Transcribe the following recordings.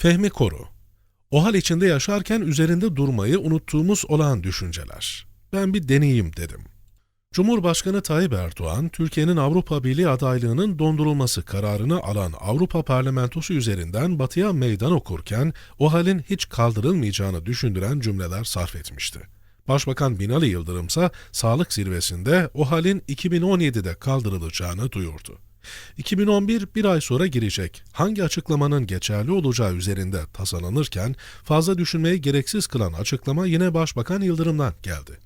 Fehmi Koru O hal içinde yaşarken üzerinde durmayı unuttuğumuz olağan düşünceler. Ben bir deneyeyim dedim. Cumhurbaşkanı Tayyip Erdoğan, Türkiye'nin Avrupa Birliği adaylığının dondurulması kararını alan Avrupa Parlamentosu üzerinden batıya meydan okurken o halin hiç kaldırılmayacağını düşündüren cümleler sarf etmişti. Başbakan Binali Yıldırım ise sağlık zirvesinde o halin 2017'de kaldırılacağını duyurdu. 2011 bir ay sonra girecek. Hangi açıklamanın geçerli olacağı üzerinde tasalanırken fazla düşünmeyi gereksiz kılan açıklama yine Başbakan Yıldırım'dan geldi.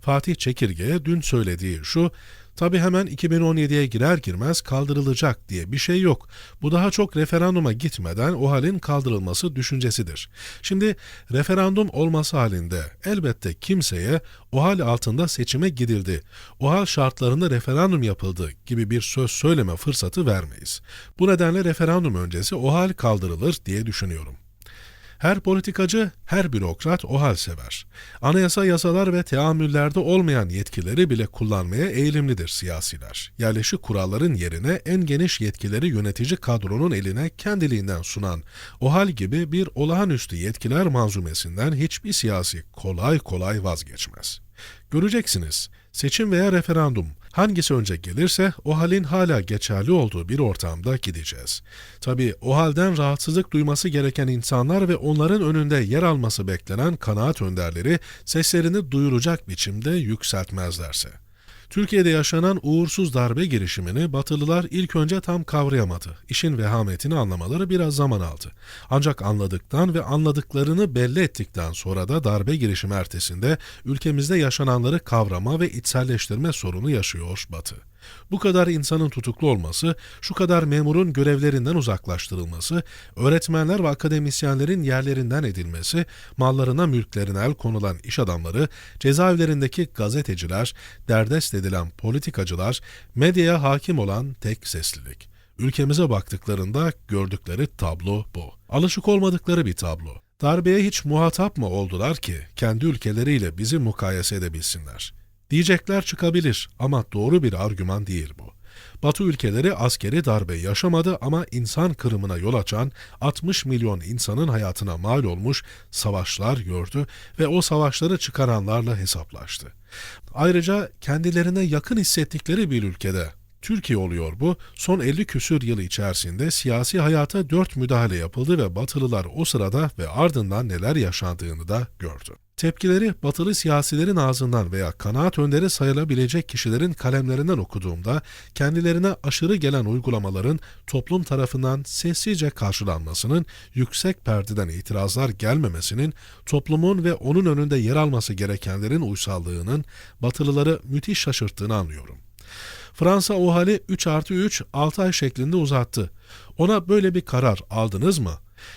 Fatih Çekirge'ye dün söylediği şu, tabi hemen 2017'ye girer girmez kaldırılacak diye bir şey yok. Bu daha çok referanduma gitmeden o halin kaldırılması düşüncesidir. Şimdi referandum olması halinde elbette kimseye o hal altında seçime gidildi, o hal şartlarında referandum yapıldı gibi bir söz söyleme fırsatı vermeyiz. Bu nedenle referandum öncesi o hal kaldırılır diye düşünüyorum. Her politikacı, her bürokrat o hal sever. Anayasa yasalar ve teamüllerde olmayan yetkileri bile kullanmaya eğilimlidir siyasiler. Yerleşik kuralların yerine en geniş yetkileri yönetici kadronun eline kendiliğinden sunan o hal gibi bir olağanüstü yetkiler manzumesinden hiçbir siyasi kolay kolay vazgeçmez. Göreceksiniz, seçim veya referandum hangisi önce gelirse o halin hala geçerli olduğu bir ortamda gideceğiz. Tabii o halden rahatsızlık duyması gereken insanlar ve onların önünde yer alması beklenen kanaat önderleri seslerini duyuracak biçimde yükseltmezlerse. Türkiye'de yaşanan uğursuz darbe girişimini Batılılar ilk önce tam kavrayamadı. İşin vehametini anlamaları biraz zaman aldı. Ancak anladıktan ve anladıklarını belli ettikten sonra da darbe girişimi ertesinde ülkemizde yaşananları kavrama ve içselleştirme sorunu yaşıyor Batı. Bu kadar insanın tutuklu olması, şu kadar memurun görevlerinden uzaklaştırılması, öğretmenler ve akademisyenlerin yerlerinden edilmesi, mallarına mülklerine el konulan iş adamları, cezaevlerindeki gazeteciler, derdest edilen politikacılar, medyaya hakim olan tek seslilik. Ülkemize baktıklarında gördükleri tablo bu. Alışık olmadıkları bir tablo. Darbeye hiç muhatap mı oldular ki kendi ülkeleriyle bizi mukayese edebilsinler? Diyecekler çıkabilir ama doğru bir argüman değil bu. Batı ülkeleri askeri darbe yaşamadı ama insan kırımına yol açan 60 milyon insanın hayatına mal olmuş savaşlar gördü ve o savaşları çıkaranlarla hesaplaştı. Ayrıca kendilerine yakın hissettikleri bir ülkede Türkiye oluyor bu. Son 50 küsür yılı içerisinde siyasi hayata dört müdahale yapıldı ve Batılılar o sırada ve ardından neler yaşandığını da gördü. Tepkileri batılı siyasilerin ağzından veya kanaat önderi sayılabilecek kişilerin kalemlerinden okuduğumda kendilerine aşırı gelen uygulamaların toplum tarafından sessizce karşılanmasının, yüksek perdeden itirazlar gelmemesinin, toplumun ve onun önünde yer alması gerekenlerin uysallığının batılıları müthiş şaşırttığını anlıyorum. Fransa o hali 3 artı 3 6 ay şeklinde uzattı. Ona böyle bir karar aldınız mı?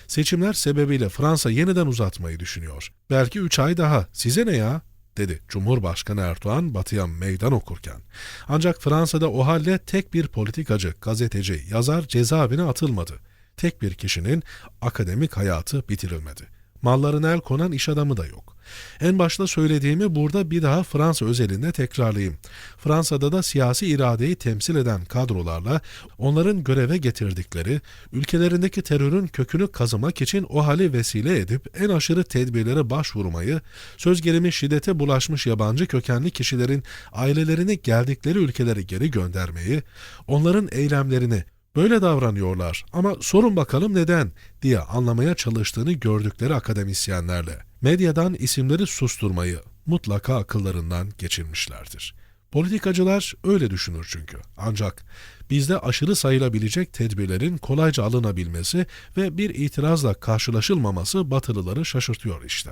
Seçimler sebebiyle Fransa yeniden uzatmayı düşünüyor. Belki 3 ay daha. Size ne ya? dedi Cumhurbaşkanı Erdoğan batıya meydan okurken. Ancak Fransa'da o halde tek bir politikacı, gazeteci, yazar cezaevine atılmadı. Tek bir kişinin akademik hayatı bitirilmedi. Mallarına el konan iş adamı da yok. En başta söylediğimi burada bir daha Fransa özelinde tekrarlayayım. Fransa'da da siyasi iradeyi temsil eden kadrolarla onların göreve getirdikleri, ülkelerindeki terörün kökünü kazımak için o hali vesile edip en aşırı tedbirlere başvurmayı, söz gelimi şiddete bulaşmış yabancı kökenli kişilerin ailelerini geldikleri ülkelere geri göndermeyi, onların eylemlerini Böyle davranıyorlar ama sorun bakalım neden diye anlamaya çalıştığını gördükleri akademisyenlerle medyadan isimleri susturmayı mutlaka akıllarından geçirmişlerdir. Politikacılar öyle düşünür çünkü. Ancak bizde aşırı sayılabilecek tedbirlerin kolayca alınabilmesi ve bir itirazla karşılaşılmaması Batılıları şaşırtıyor işte.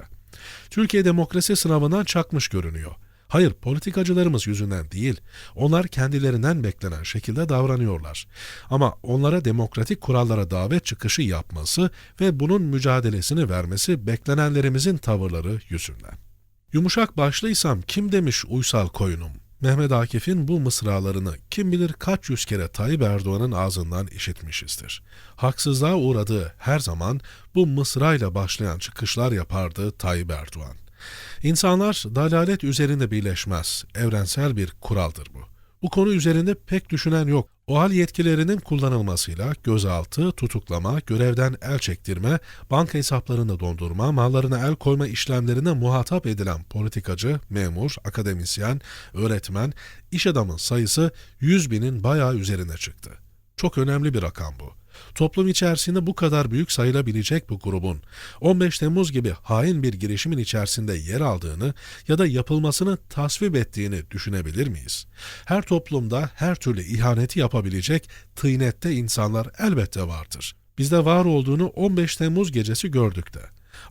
Türkiye demokrasi sınavından çakmış görünüyor. Hayır, politikacılarımız yüzünden değil. Onlar kendilerinden beklenen şekilde davranıyorlar. Ama onlara demokratik kurallara davet çıkışı yapması ve bunun mücadelesini vermesi beklenenlerimizin tavırları yüzünden. Yumuşak başlıysam kim demiş uysal koyunum? Mehmet Akif'in bu mısralarını kim bilir kaç yüz kere Tayyip Erdoğan'ın ağzından işitmişizdir. Haksızlığa uğradığı her zaman bu mısrayla başlayan çıkışlar yapardı Tayyip Erdoğan. İnsanlar dalalet üzerinde birleşmez. Evrensel bir kuraldır bu. Bu konu üzerinde pek düşünen yok. OHAL yetkilerinin kullanılmasıyla gözaltı, tutuklama, görevden el çektirme, banka hesaplarını dondurma, mallarına el koyma işlemlerine muhatap edilen politikacı, memur, akademisyen, öğretmen, iş adamın sayısı 100 binin bayağı üzerine çıktı. Çok önemli bir rakam bu. Toplum içerisinde bu kadar büyük sayılabilecek bu grubun 15 Temmuz gibi hain bir girişimin içerisinde yer aldığını ya da yapılmasını tasvip ettiğini düşünebilir miyiz? Her toplumda her türlü ihaneti yapabilecek tıynette insanlar elbette vardır. Bizde var olduğunu 15 Temmuz gecesi gördük de.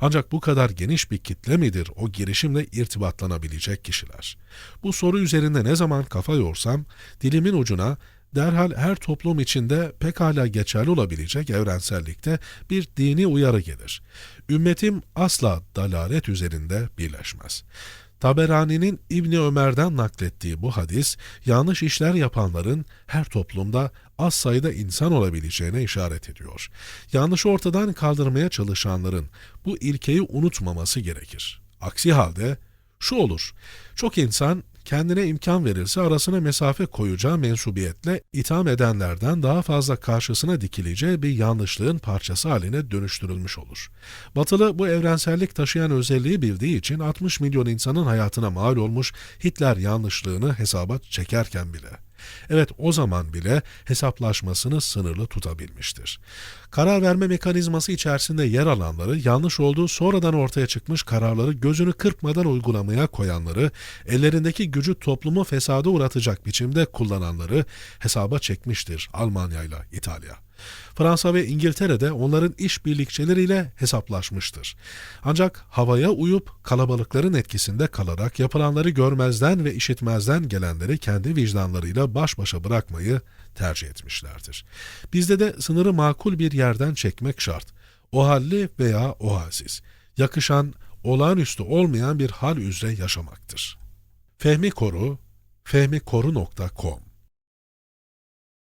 Ancak bu kadar geniş bir kitle midir o girişimle irtibatlanabilecek kişiler? Bu soru üzerinde ne zaman kafa yorsam dilimin ucuna derhal her toplum içinde pekala geçerli olabilecek evrensellikte bir dini uyarı gelir. Ümmetim asla dalalet üzerinde birleşmez. Taberani'nin İbni Ömer'den naklettiği bu hadis, yanlış işler yapanların her toplumda az sayıda insan olabileceğine işaret ediyor. Yanlışı ortadan kaldırmaya çalışanların bu ilkeyi unutmaması gerekir. Aksi halde şu olur, çok insan kendine imkan verilse arasına mesafe koyacağı mensubiyetle itham edenlerden daha fazla karşısına dikileceği bir yanlışlığın parçası haline dönüştürülmüş olur. Batılı bu evrensellik taşıyan özelliği bildiği için 60 milyon insanın hayatına mal olmuş Hitler yanlışlığını hesaba çekerken bile. Evet o zaman bile hesaplaşmasını sınırlı tutabilmiştir. Karar verme mekanizması içerisinde yer alanları, yanlış olduğu sonradan ortaya çıkmış kararları gözünü kırpmadan uygulamaya koyanları, ellerindeki gücü toplumu fesada uğratacak biçimde kullananları hesaba çekmiştir Almanya ile İtalya. Fransa ve İngiltere de onların işbirlikçileriyle hesaplaşmıştır. Ancak havaya uyup kalabalıkların etkisinde kalarak yapılanları görmezden ve işitmezden gelenleri kendi vicdanlarıyla baş başa bırakmayı tercih etmişlerdir. Bizde de sınırı makul bir yerden çekmek şart. O halli veya o halsiz. Yakışan, olağanüstü olmayan bir hal üzere yaşamaktır. Fehmi Koru, fehmikoru.com